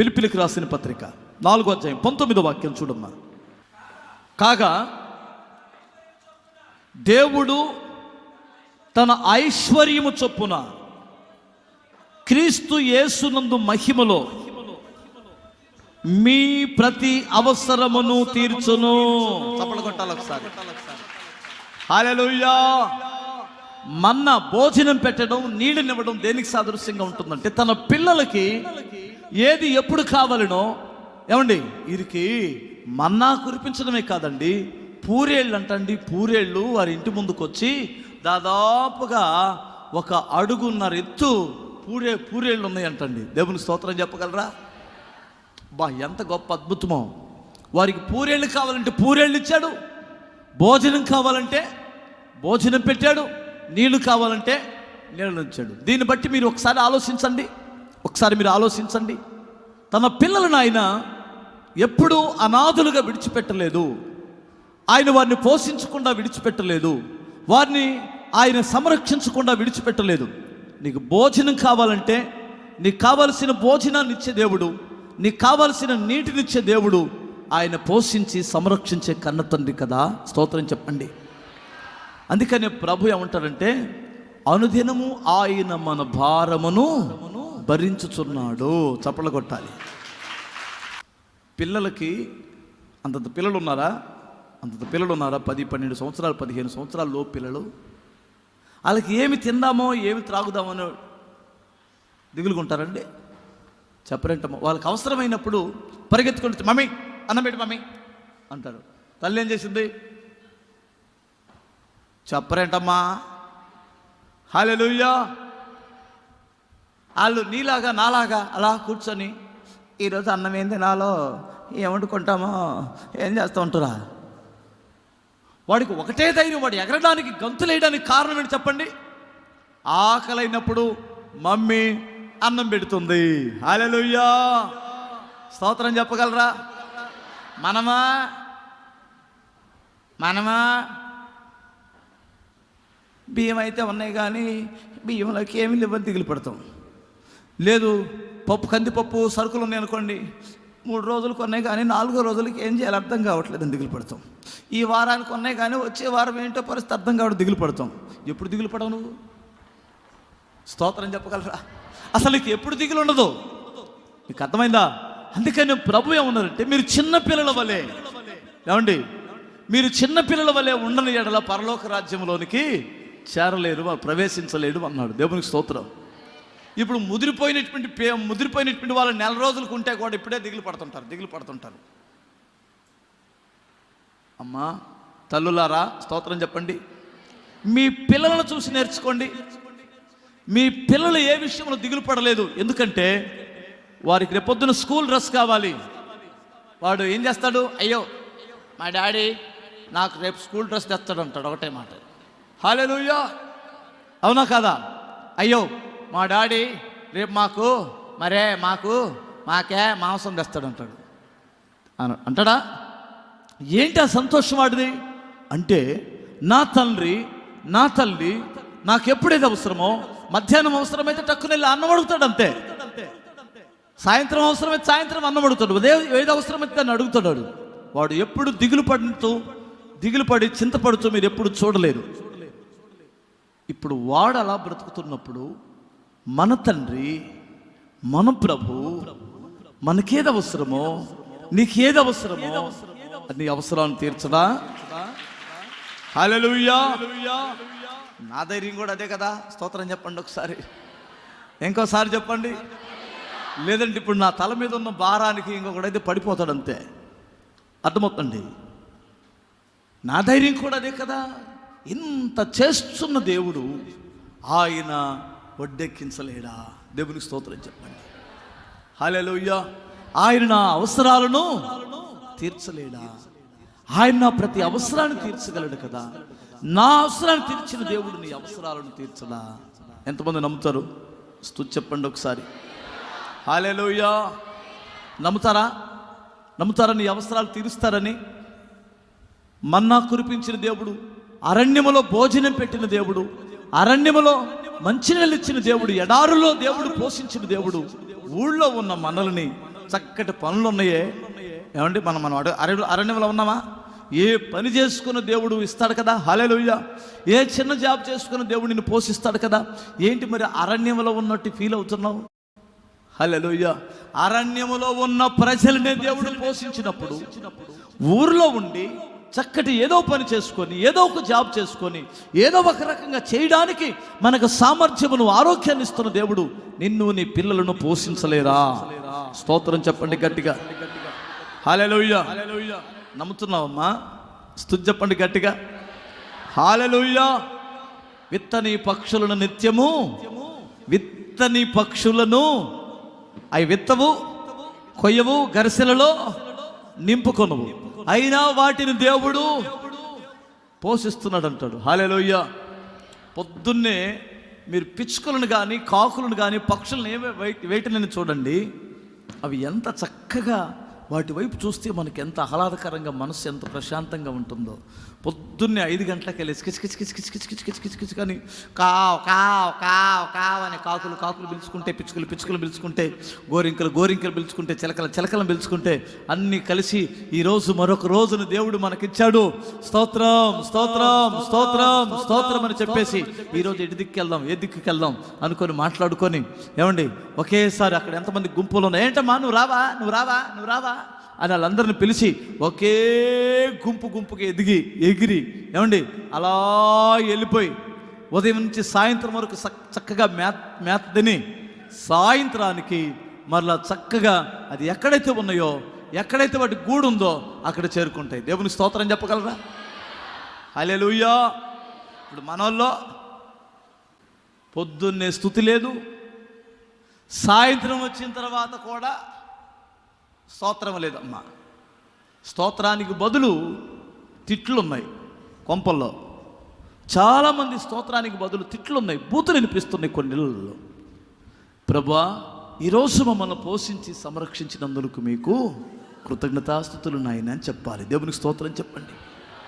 పిలిపిలికి రాసిన పత్రిక నాలుగో అధ్యాయం పంతొమ్మిదో వాక్యం చూడమ్మా. కాగా దేవుడు తన ఐశ్వర్యము చొప్పున క్రీస్తు యేసునందు మహిమలో మీ ప్రతి అవసరమును తీర్చును. చప్పలు కొట్టాలి ఒకసారి. హల్లెలూయా. మన్న భోజనం పెట్టడం నీళ్ళనివ్వడం దేనికి సాదృశ్యంగా ఉంటుందంటే తన పిల్లలకి ఏది ఎప్పుడు కావాలనో ఏమండి? వీరికి మన్నా కురిపించడమే కాదండి పూరేళ్ళు అంటండి పూరేళ్ళు వారి ఇంటి ముందుకు వచ్చి దాదాపుగా ఒక అడుగున్నర ఎత్తు పూరే పూరేళ్ళు ఉన్నాయంటండి దేవుని స్తోత్రం చెప్పగలరా? బా ఎంత గొప్ప అద్భుతమో. వారికి పూరేళ్ళు కావాలంటే పూరేళ్ళు ఇచ్చాడు భోజనం కావాలంటే భోజనం పెట్టాడు నీళ్ళు కావాలంటే నీళ్ళు ఇచ్చాడు. దీన్ని బట్టి మీరు ఒకసారి ఆలోచించండి. ఒకసారి మీరు ఆలోచించండి. తన పిల్లలను ఆయన ఎప్పుడూ అనాథులుగా విడిచిపెట్టలేదు. ఆయన వారిని పోషించకుండా విడిచిపెట్టలేదు. వారిని ఆయన సంరక్షించకుండా విడిచిపెట్టలేదు. నీకు భోజనం కావాలంటే నీకు కావలసిన భోజనాన్ని ఇచ్చే దేవుడు నీకు కావలసిన నీటినిచ్చే దేవుడు ఆయన పోషించి సంరక్షించే కన్న తండ్రి కదా. స్తోత్రం చెప్పండి. అందుకనే ప్రభు ఏమంటారంటే అనుదినము ఆయన మన భారమును భరించుచున్నాడు చప్పలు కొట్టాలి. పిల్లలకి అంతంత పిల్లలు ఉన్నారా అంతంత పిల్లలు ఉన్నారా పది పన్నెండు సంవత్సరాలు పదిహేను సంవత్సరాలలో పిల్లలు. వాళ్ళకి ఏమి తిందామో ఏమి త్రాగుదామో దిగులుకుంటారండి. చెప్పరంటమ్మా వాళ్ళకి అవసరమైనప్పుడు పరిగెత్తుకుంటే మమ్మీ అన్నం పెట్టి మమ్మీ అంటారు. తల్లి ఏం చేసింది? చెప్పరేంటమ్మా. హాలెలుయ్యా వాళ్ళు నీలాగా నాలాగా అలా కూర్చొని ఈరోజు అన్నం ఏం తినాలో ఏం వండుకుంటామో ఏం చేస్తూ ఉంటారా? వాడికి ఒకటే ధైర్యం వాడు ఎగరడానికి గంతులేయడానికి కారణం ఏంటి చెప్పండి? ఆకలైనప్పుడు మమ్మీ అన్నం పెడుతుంది. హాలెలుయ్యా స్తోత్రం చెప్పగలరా? మనమా? మనమా? బియ్యం అయితే ఉన్నాయి కానీ బియ్యంలోకి ఏమి లేవని దిగులు పడతాం. లేదు పప్పు కందిపప్పు సరుకులు ఉన్నాయి అనుకోండి. మూడు రోజులు కొన్నాయి కానీ నాలుగో రోజులకి ఏం చేయాలి? అర్థం కావట్లేదని దిగులు పడతాం. ఈ వారానికి ఉన్నాయి కానీ వచ్చే వారం ఏంటో పరిస్థితి అర్థం కావడం దిగులు పడతాం. ఎప్పుడు దిగులు పడవు నువ్వు? స్తోత్రం చెప్పగలరా? అసలు నీకు ఎప్పుడు దిగులు ఉండదు? నీకు అర్థమైందా? అందుకని ప్రభు ఏమన్నారంటే మీరు చిన్న పిల్లల వలె ఏమండి? మీరు చిన్న పిల్లల వలె ఉండని ఎడల పరలోక రాజ్యంలోనికి చేరలేరు ప్రవేశించలేడు అన్నాడు. దేవునికి స్తోత్రం. ఇప్పుడు ముదిరిపోయినటువంటి పే ముదిరిపోయినటువంటి వాళ్ళు నెల రోజులకు ఉంటే కూడా ఇప్పుడే దిగులు పడుతుంటారు దిగులు పడుతుంటారు. అమ్మా తల్లులారా స్తోత్రం చెప్పండి. మీ పిల్లలను చూసి నేర్చుకోండి. మీ పిల్లలు ఏ విషయంలో దిగులు పడలేదు? ఎందుకంటే వారికి రేపొద్దున స్కూల్ డ్రెస్ కావాలి. వాడు ఏం చేస్తాడు? అయ్యో మా డాడీ నాకు రేపు స్కూల్ డ్రెస్ తెస్తాడు అంటాడు ఒకటే మాట. హాలేలుయ్యా అవునా కాదా? అయ్యో మా డాడీ రేపు మాకు మరే మాకు మాకే మాంసం తెస్తాడు అంటాడు. అంటాడా? ఏంటి ఆ సంతోషం వాడిది? అంటే నా తండ్రి నా తల్లి నాకు ఎప్పుడేది అవసరమో మధ్యాహ్నం అవసరమైతే టక్కున వెళ్ళి అన్నం అడుగుతాడు అంతే. సాయంత్రం అవసరమైతే సాయంత్రం అన్నం అడుగుతాడు. ఉదయం ఏది అవసరమైతే దాన్ని అడుగుతాడు వాడు. వాడు ఎప్పుడు దిగులు పడుతూ దిగులు పడి చింతపడుతూ మీరు ఎప్పుడు చూడలేరు ఇప్పుడు వాడు అలా బ్రతుకుతున్నప్పుడు మన తండ్రి మన ప్రభు మనకేది అవసరమో నీకేది అవసరమో నీ అవసరాన్ని తీర్చదా నా ధైర్యం కూడా అదే కదా. స్తోత్రం చెప్పండి ఒకసారి. ఇంకోసారి చెప్పండి. లేదంటే ఇప్పుడు నా తల మీద ఉన్న భారానికి ఇంకొకడైతే పడిపోతాడు అంతే. అర్థమవుతుంది నా ధైర్యం కూడా అదే కదా. ఇంత చేస్తున్న దేవుడు ఆయన వడ్డెక్కించలేడా? దేవునికి స్తోత్రం చెప్పండి. హాలేలుయ్య ఆయన నా అవసరాలను తీర్చలేడా? ఆయన నా ప్రతి అవసరాన్ని తీర్చగలడు కదా? నా అవసరాన్ని తీర్చిన దేవుడు నీ అవసరాలను తీర్చడా? ఎంతమంది నమ్ముతారు? స్తు చెప్పండి ఒకసారి. హాలేలుయ్యా నమ్ముతారా? నమ్ముతారా నీ అవసరాలు తీరుస్తారని? మన్నా కురిపించిన దేవుడు అరణ్యములో భోజనం పెట్టిన దేవుడు అరణ్యములో మంచినీళ్ళు ఇచ్చిన దేవుడు ఎడారులో దేవుడు పోషించిన దేవుడు ఊళ్ళో ఉన్న మనల్ని చక్కటి పనులు ఉన్నాయే. ఏమండి మనం మనం అడ అరణ్య అరణ్యంలో ఉన్నామా? ఏ పని చేసుకున్న దేవుడు ఇస్తాడు కదా? హాలేలుయ్య ఏ చిన్న జాబ్ చేసుకున్న దేవుడు నిన్ను పోషిస్తాడు కదా? ఏంటి మరి అరణ్యంలో ఉన్నట్టు ఫీల్ అవుతున్నావు? హల్లెలూయ. అరణ్యములో ఉన్న ప్రజలనే దేవుడు పోషించినప్పుడు ఊర్లో ఉండి చక్కటి ఏదో పని చేసుకొని ఏదో ఒక జాబ్ చేసుకొని ఏదో ఒక రకంగా చేయడానికి మనకు సామర్థ్యమును ఆరోగ్యాన్ని ఇస్తున్న దేవుడు నిన్ను నీ పిల్లలను పోషించలేరా? స్తోత్రం చెప్పండి గట్టిగా. హాలెలుయ్య నమ్ముతున్నావమ్మా? స్థుతి చెప్పండి గట్టిగా. హాలెలుయ్య విత్తని పక్షులను నిత్యము విత్తని పక్షులను అవి విత్తవు కొయ్యవు గరిసెలలో నింపుకొనవు అయినా వాటిని దేవుడు పోషిస్తున్నాడు అంటాడు హాలేలోయ్య పొద్దున్నే మీరు పిచ్చుకలను కానీ కాకులను కానీ పక్షులను ఏమే వేటిని చూడండి. అవి ఎంత చక్కగా వాటి వైపు చూస్తే మనకి ఎంత ఆహ్లాదకరంగా మనసు ఎంత ప్రశాంతంగా ఉంటుందో. పొద్దున్నే ఐదు గంటలకు వెళ్ళి కిచ్ కిచ్ కావ్ కావ్ కావ్ కావ్ అని కాకులు కాకులు పిలుచుకుంటే పిచ్చుకలు పిచ్చుకలు పిలుచుకుంటే గోరింకలు గోరింకలు పిలుచుకుంటే చిలకల చిలకలను పిలుచుకుంటే అన్నీ కలిసి ఈరోజు మరొక రోజును దేవుడు మనకిచ్చాడు. స్తోత్రం స్తోత్రం స్తోత్రం స్తోత్రం అని చెప్పేసి ఈరోజు ఎటు దిక్కు వెళ్దాం ఏ దిక్కుకి వెళ్దాం అనుకొని మాట్లాడుకొని ఏమండి? ఒకేసారి అక్కడ ఎంతమంది గుంపులు ఉన్నాయి? ఏంటమ్మా నువ్వు రావా నువ్వు రావా నువ్వు రావా? అని వాళ్ళందరిని పిలిచి ఒకే గుంపు గుంపుకి ఎదిగి ఎగిరి ఏమండి? అలా వెళ్ళిపోయి ఉదయం నుంచి సాయంత్రం వరకు చక్కగా మేత మేత తిని సాయంత్రానికి మరలా చక్కగా అది ఎక్కడైతే ఉన్నాయో ఎక్కడైతే వాటి గూడు ఉందో అక్కడ చేరుకుంటాయి. దేవుని స్తోత్రం చెప్పగలరా? హల్లెలూయా! ఇప్పుడు మనోల్లో పొద్దున్నే స్థుతి లేదు సాయంత్రం వచ్చిన తర్వాత కూడా స్తోత్రం లేదమ్మా. స్తోత్రానికి బదులు తిట్లు ఉన్నాయి కొంపల్లో. చాలామంది స్తోత్రానికి బదులు తిట్లున్నాయి బూతులు వినిపిస్తున్నాయి కొన్ని నెలల్లో. ప్రభా ఈరోజు మమ్మల్ని పోషించి సంరక్షించినందుకు మీకు కృతజ్ఞతాస్థుతులు నాయన అని చెప్పాలి. దేవునికి స్తోత్రం చెప్పండి.